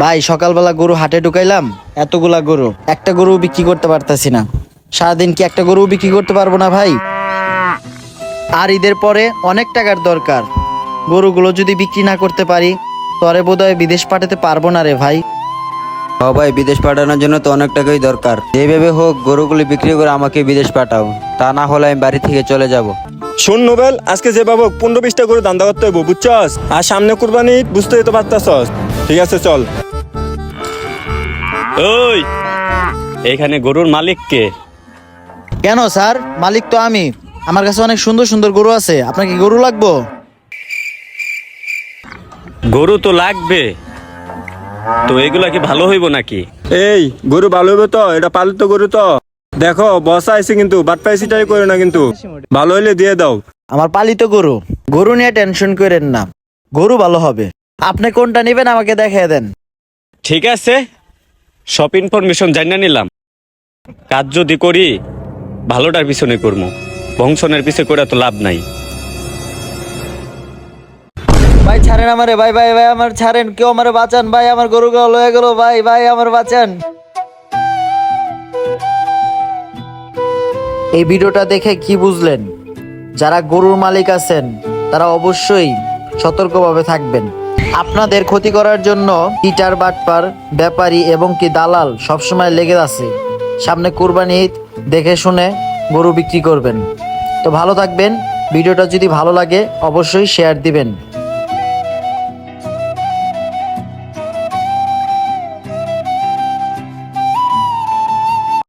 ভাই সকালবেলা গরু হাটে ঢুকাইলাম এতগুলা গরু। একটা গরু বিক্রি করতে পারতাছি না। সারাদিন কি একটা গরু বিক্রি করতে পারব না ভাই? আর ঈদের পরে অনেক টাকার দরকার। গরুগুলো যদি বিক্রি না করতে পারি তরে বোধহয় বিদেশ পাঠাতে পারব না রে ভাই। হ ভাই বিদেশ পাঠানোর জন্য তো অনেক টাকাই দরকার। যেভাবে হোক গরুগুলি বিক্রি করে আমাকে বিদেশ পাঠাও। তা না হলে আমি বাড়ি থেকে চলে যাব। শোন নোবেল আজকে যে বাবু পনেরো বিশটা করে দান্দা করতে হইব বুঝছস? আর সামনে কুরবানি বুঝতেই তো পারতাছস। ঠিক আছে চল। ওই এখানে গরুর মালিক কে? কেন স্যার? মালিক তো আমি। আমার কাছে অনেক সুন্দর সুন্দর গরু আছে। আপনার কি গরু লাগবো? গরু তো লাগবে। তো এগুলা কি ভালো হইব নাকি? এই গরু ভালো হইবে তো? এটা পালিত গরু তো। দেখো বসা আইছে কিন্তু বাট পাইসিটাই করে না কিন্তু। ভালো হইলে দিয়ে দাও। আমার পালিত গরু। গরু নিয়ে টেনশন করেন না। গরু ভালো হবে। আপনি কোনটা নেবেন আমাকে দেখিয়ে দেন। ঠিক আছে সব ইনফরমেশন জানিয়ে নিলাম। কাজ যদি করি, ভালোটার পিছনে করব বংশনের পিছনে করে তো লাভ নাই। ভাই, ছাড়েন আমারে, ভাই ভাই ভাই, আমার ছাড়েন। কেউ আমারে বাঁচান, ভাই, আমার গরু গুলো লয়ে গেল, ভাই ভাই, আমার বাঁচান। এই ভিডিওটা দেখে কি বুঝলেন? যারা গরুর মালিক আছেন, তারা অবশ্যই সতর্কভাবে থাকবেন। আপনাদের ক্ষতি করার জন্য ইটার বাটপার, ব্যাপারী এবং কি দালাল সবসময় লেগে আছে। সামনে কুরবানি ঈদ, দেখে শুনে গরু বিক্রি করবেন। তো ভালো থাকবেন। ভিডিওটা যদি ভালো লাগে, অবশ্যই শেয়ার দিবেন।